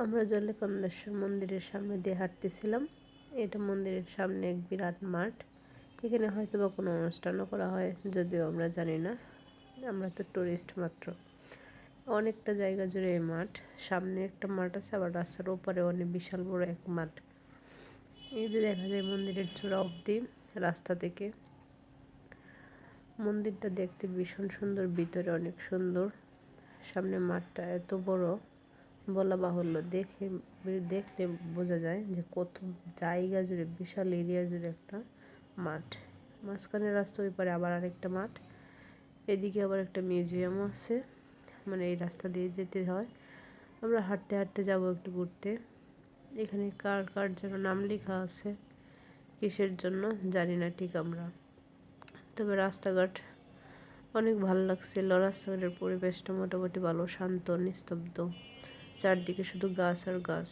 আমরা জলেকন্দেশ্বর মন্দিরের সামনে দিয়ে হাঁটতেছিলাম। এটা মন্দিরের সামনে এক বিরাট মাঠ। এখানে হয়তো বা কোনো অনুষ্ঠানও করা হয়, যদিও আমরা জানি না। আমরা তো টুরিস্ট মাত্র। অনেকটা জায়গা জুড়ে এই মাঠ। সামনে একটা মাঠ আছে, আবার রাস্তার ওপারে অনেক বিশাল বড় এক মাঠ। যে দেখা যায় মন্দিরের চূড়া অবধি, রাস্তা থেকে। মন্দিরটা দেখতে ভীষণ সুন্দর, ভিতরে অনেক সুন্দর। সামনে মাঠটা এত বড়। বলা বাহুল্য। দেখে, দেখলে বোঝা যায় যে কত জায়গা জুড়ে, বিশাল এরিয়া জুড়ে একটা মাঠ। মাঝখানে রাস্তা ওই পারে আবার আরেকটা মাঠ। এদিকে আবার একটা মিউজিয়ামও আছে। মানে এই রাস্তা দিয়ে যেতে হয়। আমরা হাঁটতে হাঁটতে যাব একটু ঘুরতে। এখানে কার কার যেন নাম লেখা আছে, কিসের জন্য জানি না ঠিক আমরা। তবে রাস্তাঘাট অনেক ভালো লাগছিল রাস্তাঘাটের পরিবেশটা মোটামুটি ভালো, শান্ত, নিস্তব্ধ। চারদিকে শুধু গাছ আর গাছ।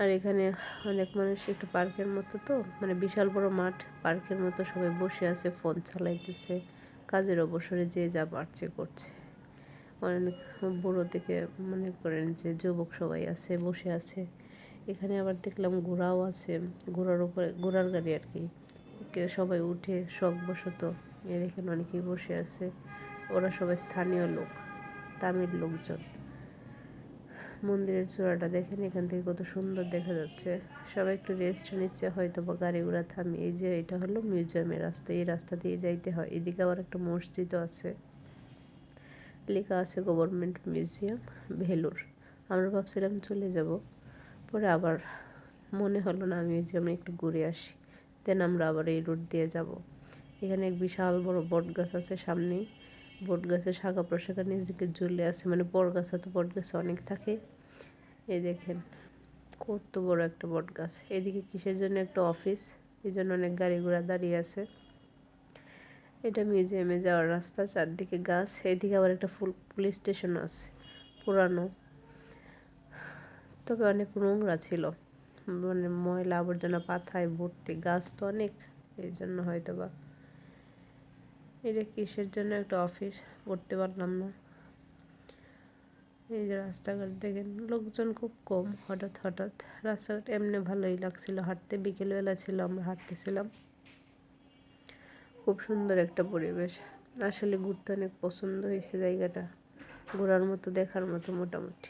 আর এখানে অনেক মানুষ একটু পার্কের মতো তো মানে বিশাল বড় মাঠ, পার্কের মতো সবাই বসে আছে, ফোন চালাইতেছে। কাজের অবসরে যে যা পারছে করছে। অনেক বুড়ো থেকে মনে করেন যে যুবক সবাই আছে, বসে আছে। এখানে আবার দেখলাম ঘোড়াও আছে, ঘোড়ার উপরে, ঘোড়ার গাড়ি আর কি। সবাই উঠে শখ বসত এখানে অনেকেই বসে আছে। ওরা সবাই স্থানীয় লোক। তামিল লোকজন। মন্দিরের চূড়াটা দেখেন, এখান থেকে কত সুন্দর দেখা যাচ্ছে। সবাই একটু রেস্ট নিচ্ছে হয়তো বা গাড়ি ঘোড়া থামি। এই যে এটা হলো মিউজিয়ামের রাস্তা, এই রাস্তা দিয়ে যাইতে হয়। এদিকে আবার একটা মসজিদও আছে। লেখা আছে গভর্নমেন্ট মিউজিয়াম ভেলুর। আমরা ভাবছিলাম চলে যাব। পরে আবার মনে হলো না মিউজিয়ামে একটু ঘুরে আসি। দেন আমরা আবার এই রুট দিয়ে যাব। এখানে এক বিশাল বড় বট গাছ আছে সামনেই। বট গাছের শাখা প্রশাখা নিজেকে ঝুলে আছে মানে বট গাছে তো বট গাছ অনেক থাকে। এই দেখেন, কত বড় একটা বট গাছ। এদিকে কিসের জন্য একটা অফিস এই জন্য অনেক গাড়ি ঘোড়া দাঁড়িয়ে আছে। এটা মিউজিয়ামে যাওয়ার রাস্তা, চারদিকে গাছ। এদিকে আবার একটা ফুল পুলিশ স্টেশন আছে, পুরানো। তবে অনেক নোংরা ছিল। মানে ময়লা আবর্জনা পাথায় ভর্তি গাছ তো অনেক। এই জন্য হয়তো বা এটা কিসের জন্য একটা অফিস করতে পারলাম না। এই যে রাস্তাঘাট দেখেন, লোকজন খুব কম হঠাৎ হঠাৎ। রাস্তাঘাট এমনি ভালোই লাগছিল, হাঁটতে বিকেলবেলা ছিল, আমরা হাঁটতেছিলাম। খুব সুন্দর একটা পরিবেশ। আসলে ঘুরতে অনেক পছন্দ হয়েছে জায়গাটা। ঘোরার মতো, দেখার মতো মোটামুটি।